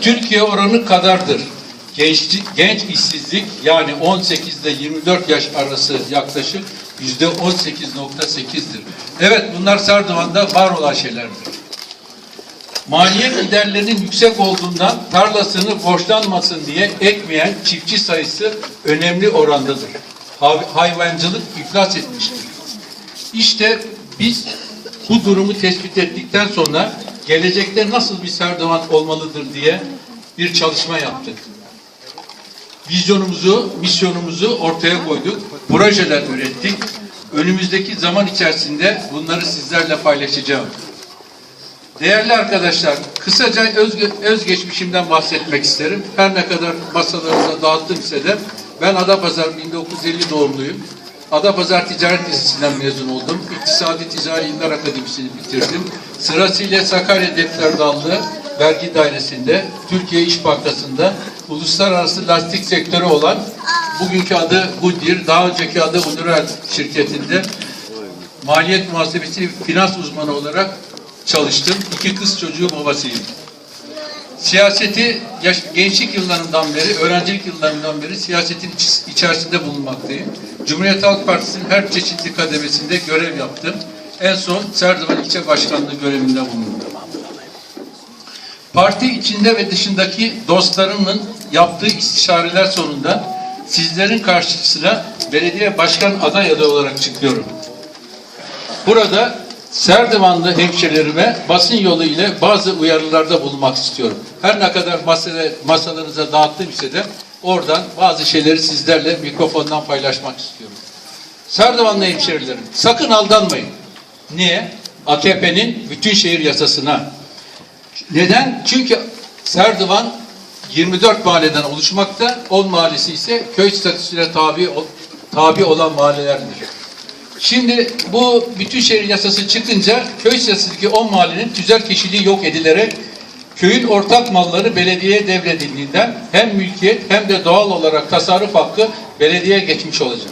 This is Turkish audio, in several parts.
Türkiye oranı kadardır. Genç, genç işsizlik yani 18 ile 24 yaş arası yaklaşık yüzde 18.8'dir. Evet bunlar Serdivan'da var olan şeylerdir. Maliyet giderlerinin yüksek olduğundan tarlasını borçlanmasın diye ekmeyen çiftçi sayısı önemli orandadır. Hay- Hayvancılık iflas etmiştir. İşte biz bu durumu tespit ettikten sonra gelecekte nasıl bir serdivan olmalıdır diye bir çalışma yaptık. Vizyonumuzu, misyonumuzu ortaya koyduk. Projeler ürettik. Önümüzdeki zaman içerisinde bunları sizlerle paylaşacağım. Değerli arkadaşlar, kısaca öz, özgeçmişimden bahsetmek isterim. Her ne kadar masalarınıza dağıttım ise de ben Adapazarı 1950 doğumluyum. Adapazarı Ticaret Lisesi'nden mezun oldum. İktisadi Ticari İlmiler Akademisi'ni bitirdim. Sırasıyla Sakarya Defter Dallı Vergi Dairesi'nde, Türkiye İş Bankası'nda, uluslararası lastik sektörü olan bugünkü adı Goodyear, daha önceki adı Unural şirketinde maliyet muhasebesi finans uzmanı olarak çalıştım. İki kız çocuğu babasıyım. Siyaseti yaş, gençlik yıllarından beri, öğrencilik yıllarından beri siyasetin iç- içerisinde bulunmaktayım. Cumhuriyet Halk Partisi'nin her çeşitli kademesinde görev yaptım. En son Serdivan İlçe Başkanlığı görevinde bulundum. Parti içinde ve dışındaki dostlarımın yaptığı istişareler sonunda sizlerin karşısına belediye başkan aday adayı olarak çıkıyorum. Burada Serdivanlı hemşerilerime basın yolu ile bazı uyarılarda bulunmak istiyorum. Her ne kadar masada, masalarınıza dağıttım ise de oradan bazı şeyleri sizlerle mikrofondan paylaşmak istiyorum. Serdivanlı hemşerilerim sakın aldanmayın. Niye? AKP'nin bütün şehir yasasına. Neden? Çünkü Serdivan 24 mahalleden oluşmakta. 10 mahallesi ise köy statüsüne tabi, tabi olan mahallelerdir. Şimdi bu bütün şehir yasası çıkınca köy sitesindeki 10 mahallenin tüzel kişiliği yok edilerek köyün ortak malları belediyeye devredildiğinden hem mülkiyet hem de doğal olarak tasarruf hakkı belediyeye geçmiş olacak.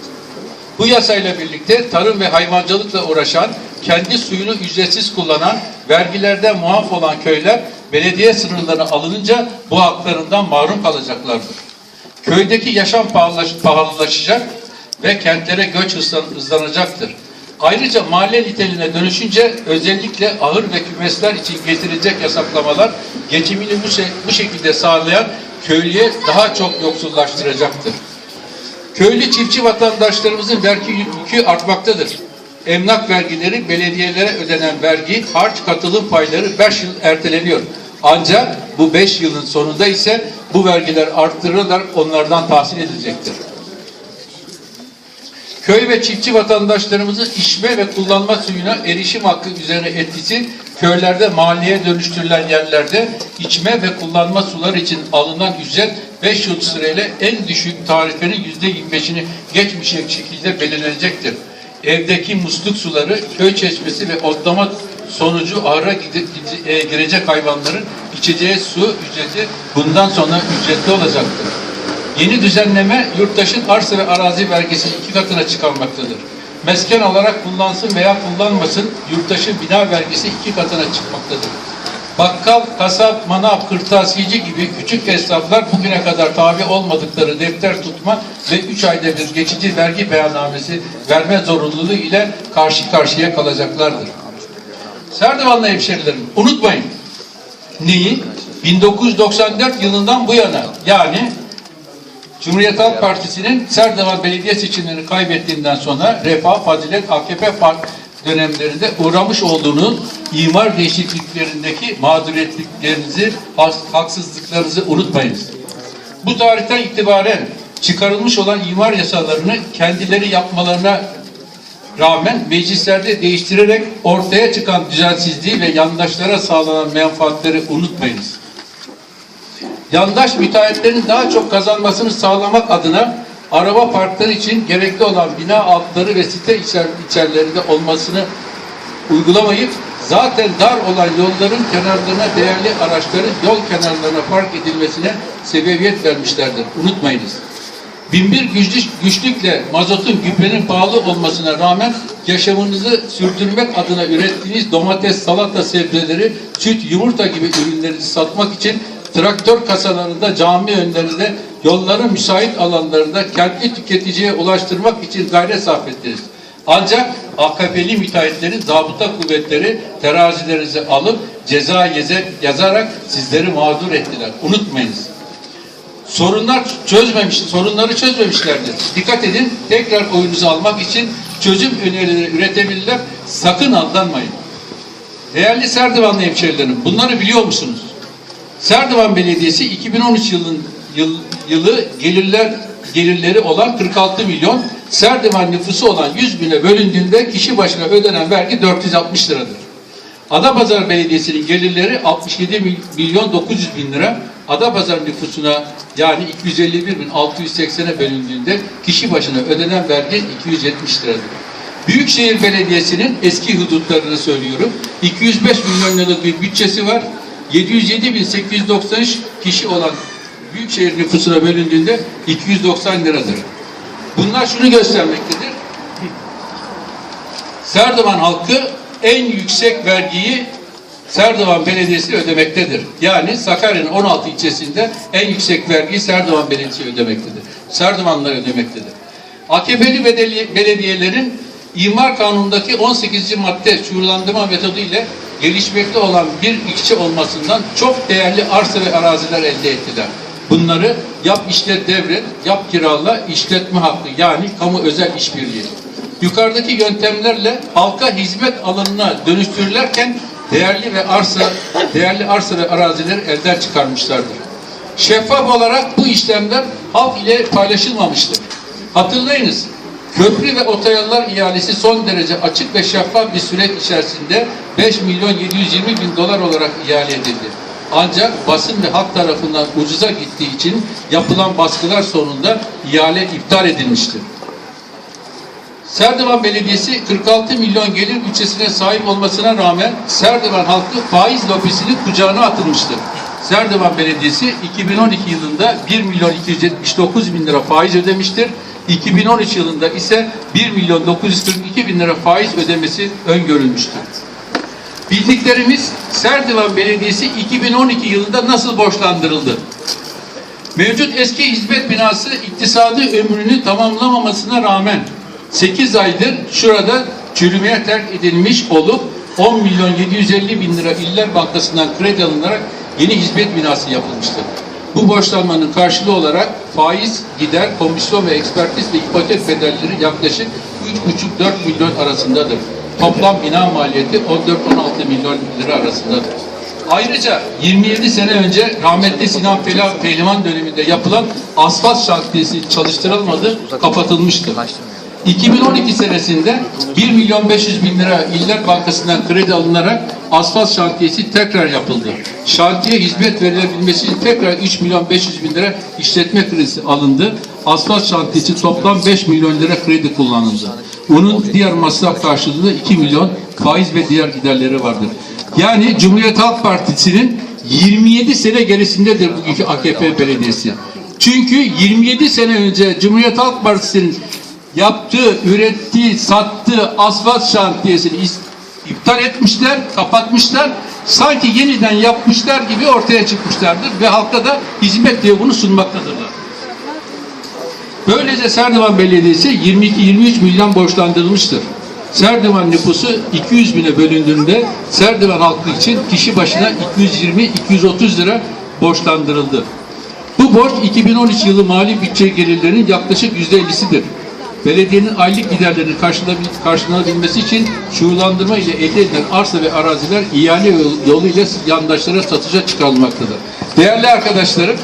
Bu yasayla birlikte tarım ve hayvancılıkla uğraşan, kendi suyunu ücretsiz kullanan, vergilerden muaf olan köyler belediye sınırlarına alınınca bu haklarından mahrum kalacaklardır. Köydeki yaşam pahalılaş- pahalılaşacak ve kentlere göç hızlan- hızlanacaktır. Ayrıca mahalle niteliğine dönüşünce özellikle ahır ve kümesler için getirilecek yasaklamalar geçimini bu, şey- bu şekilde sağlayan köylüye daha çok yoksullaştıracaktır. Köylü çiftçi vatandaşlarımızın vergi yükü artmaktadır. Emlak vergileri, belediyelere ödenen vergi, harç katılım payları 5 yıl erteleniyor. Ancak bu 5 yılın sonunda ise bu vergiler arttırılarak onlardan tahsil edilecektir. Köy ve çiftçi vatandaşlarımızın içme ve kullanma suyuna erişim hakkı üzerine etkisi köylerde mahalleye dönüştürülen yerlerde içme ve kullanma suları için alınan ücret 5 yıl süreyle en düşük tarifenin yüzde 25'ini geçmeyecek şekilde belirlenecektir. Evdeki musluk suları, köy çeşmesi ve otlama sonucu ahıra e, girecek hayvanların içeceği su ücreti bundan sonra ücretli olacaktır. Yeni düzenleme yurttaşın arsa ve arazi vergisini iki katına çıkarmaktadır. Mesken olarak kullansın veya kullanmasın yurttaşın bina vergisi iki katına çıkmaktadır. Bakkal, kasap, manav, kırtasiyeci gibi küçük esnaflar bugüne kadar tabi olmadıkları defter tutma ve üç ayda bir geçici vergi beyannamesi verme zorunluluğu ile karşı karşıya kalacaklardır. Serdivanlı hemşerilerim unutmayın. Neyi? 1994 yılından bu yana yani Cumhuriyet Halk Partisi'nin Serdivan Belediye seçimlerini kaybettiğinden sonra Refah, Fazilet, AKP Parti dönemlerinde uğramış olduğunun imar değişikliklerindeki mağduriyetliklerinizi, haksızlıklarınızı unutmayınız. Bu tarihten itibaren çıkarılmış olan imar yasalarını kendileri yapmalarına rağmen meclislerde değiştirerek ortaya çıkan düzensizliği ve yandaşlara sağlanan menfaatleri unutmayınız yandaş müteahhitlerin daha çok kazanmasını sağlamak adına araba parkları için gerekli olan bina altları ve site içer, içerilerinde olmasını uygulamayıp zaten dar olan yolların kenarlarına değerli araçların yol kenarlarına park edilmesine sebebiyet vermişlerdir. Unutmayınız. Binbir güçlük, güçlükle mazotun gübrenin pahalı olmasına rağmen yaşamınızı sürdürmek adına ürettiğiniz domates, salata, sebzeleri, süt, yumurta gibi ürünleri satmak için traktör kasalarında, cami önlerinde, yolların müsait alanlarında kentli tüketiciye ulaştırmak için gayret sarf ettiniz. Ancak AKP'li müteahhitlerin zabıta kuvvetleri terazilerinizi alıp ceza yazarak sizleri mağdur ettiler. Unutmayınız. Sorunlar çözmemiş, sorunları çözmemişlerdir. Dikkat edin, tekrar oyunuzu almak için çözüm önerileri üretebilirler. Sakın aldanmayın. Değerli Serdivanlı hemşehrilerim, bunları biliyor musunuz? Serdivan Belediyesi 2013 yılın yıl, yılı gelirler gelirleri olan 46 milyon, Serdivan nüfusu olan 100 bine bölündüğünde kişi başına ödenen vergi 460 liradır. Adapazarı Belediyesi'nin gelirleri 67 mil- milyon 900 bin lira. Adapazarı nüfusuna yani 251 bin 680'e bölündüğünde kişi başına ödenen vergi 270 liradır. Büyükşehir Belediyesi'nin eski hudutlarını söylüyorum. 205 milyon liralık bir bütçesi var. 707.893 kişi olan Büyükşehir nüfusuna bölündüğünde 290 liradır. Bunlar şunu göstermektedir. Serdivan halkı en yüksek vergiyi Serdivan Belediyesi ödemektedir. Yani Sakarya'nın 16 ilçesinde en yüksek vergiyi Serdivan Belediyesi ödemektedir. Serdivanlar ödemektedir. AKP'li belediyelerin imar kanunundaki 18. madde şuurlandırma metodu ile gelişmekte olan bir ilçe olmasından çok değerli arsa ve araziler elde ettiler. Bunları yap işlet devret, yap kirala, işletme hakkı yani kamu özel işbirliği. Yukarıdaki yöntemlerle halka hizmet alanına dönüştürülürken değerli ve arsa değerli arsa ve arazileri elden çıkarmışlardır. Şeffaf olarak bu işlemler halk ile paylaşılmamıştır. Hatırlayınız, köprü ve otoyollar ihalesi son derece açık ve şeffaf bir süreç içerisinde 5 milyon 720 bin dolar olarak ihale edildi. Ancak basın ve halk tarafından ucuza gittiği için yapılan baskılar sonunda ihale iptal edilmiştir. Serdivan Belediyesi 46 milyon gelir bütçesine sahip olmasına rağmen Serdivan halkı faiz lobisinin kucağına atılmıştır. Serdivan Belediyesi 2012 yılında 1 milyon 279 bin lira faiz ödemiştir. 2013 yılında ise 1 milyon 942 bin lira faiz ödemesi öngörülmüştür. Bildiklerimiz Serdivan Belediyesi 2012 yılında nasıl borçlandırıldı? Mevcut eski hizmet binası iktisadi ömrünü tamamlamamasına rağmen 8 aydır şurada çürümeye terk edilmiş olup 10 milyon 750 bin lira İller Bankası'ndan kredi alınarak yeni hizmet binası yapılmıştır. Bu borçlanmanın karşılığı olarak faiz, gider, komisyon ve ekspertiz ve ipotek bedelleri yaklaşık 3,5-4 milyon arasındadır. Toplam bina maliyeti 14-16 milyon lira arasındadır. Ayrıca 27 sene önce rahmetli Sinan Pela- Pehlivan döneminde yapılan asfalt şantiyesi çalıştırılmadı, kapatılmıştı. 2012 senesinde 1 milyon 500 bin lira İller Bankası'ndan kredi alınarak asfalt şantiyesi tekrar yapıldı. Şantiye hizmet verilebilmesi için tekrar 3 milyon 500 bin lira işletme kredisi alındı. Asfalt şantiyesi toplam 5 milyon lira kredi kullanıldı. Bunun diğer masraf karşılığında 2 milyon faiz ve diğer giderleri vardır. Yani Cumhuriyet Halk Partisi'nin 27 sene gerisindedir bugünkü AKP belediyesi. Çünkü 27 sene önce Cumhuriyet Halk Partisi'nin yaptığı, ürettiği, sattığı asfalt şantiyesini iptal etmişler, kapatmışlar. Sanki yeniden yapmışlar gibi ortaya çıkmışlardır ve halka da hizmet diye bunu sunmaktadırlar. Böylece Serdivan Belediyesi 22-23 milyon borçlandırılmıştır. Serdivan nüfusu 200 bine bölündüğünde Serdivan halkı için kişi başına 220-230 lira borçlandırıldı. Bu borç 2013 yılı mali bütçe gelirlerinin yaklaşık %50'sidir. Belediyenin aylık giderlerini karşılanabilmesi için şuurlandırma ile elde edilen arsa ve araziler ihale yol- yoluyla yandaşlara satışa çıkarılmaktadır. Değerli arkadaşlarım,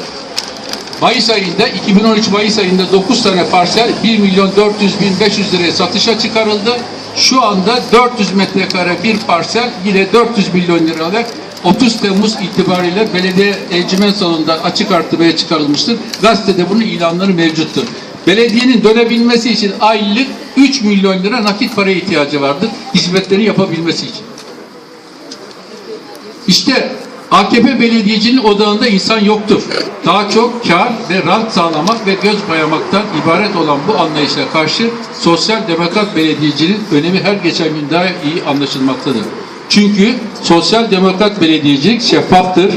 Mayıs ayında 2013 Mayıs ayında 9 tane parsel 1 milyon 400 bin 500 liraya satışa çıkarıldı. Şu anda 400 metrekare bir parsel yine 400 milyon liralık 30 Temmuz itibariyle belediye encümen salonunda açık artırmaya çıkarılmıştır. Gazetede bunun ilanları mevcuttur. Belediyenin dönebilmesi için aylık 3 milyon lira nakit paraya ihtiyacı vardır hizmetleri yapabilmesi için. İşte AKP belediyecinin odağında insan yoktur. Daha çok kar ve rant sağlamak ve göz bayamaktan ibaret olan bu anlayışa karşı sosyal demokrat belediyecinin önemi her geçen gün daha iyi anlaşılmaktadır. Çünkü sosyal demokrat belediyecilik şeffaftır,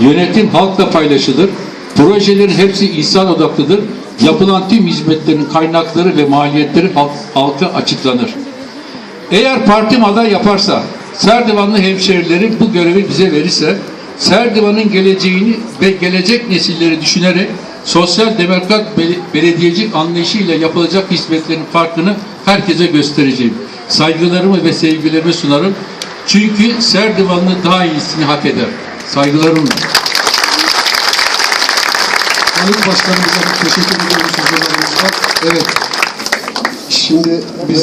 Yönetim halkla paylaşılır. Projelerin hepsi insan odaklıdır. Yapılan tüm hizmetlerin kaynakları ve maliyetleri halk, halka açıklanır. Eğer partim aday yaparsa, Serdivanlı hemşerileri bu görevi bize verirse, Serdivan'ın geleceğini ve gelecek nesilleri düşünerek sosyal demokrat bel- belediyecilik anlayışıyla yapılacak hizmetlerin farkını herkese göstereceğim. Saygılarımı ve sevgilerimi sunarım. Çünkü Serdivanlı daha iyisini hak eder. Saygılarımla. Haluk Başkanımıza teşekkür ediyoruz. Evet. Şimdi biz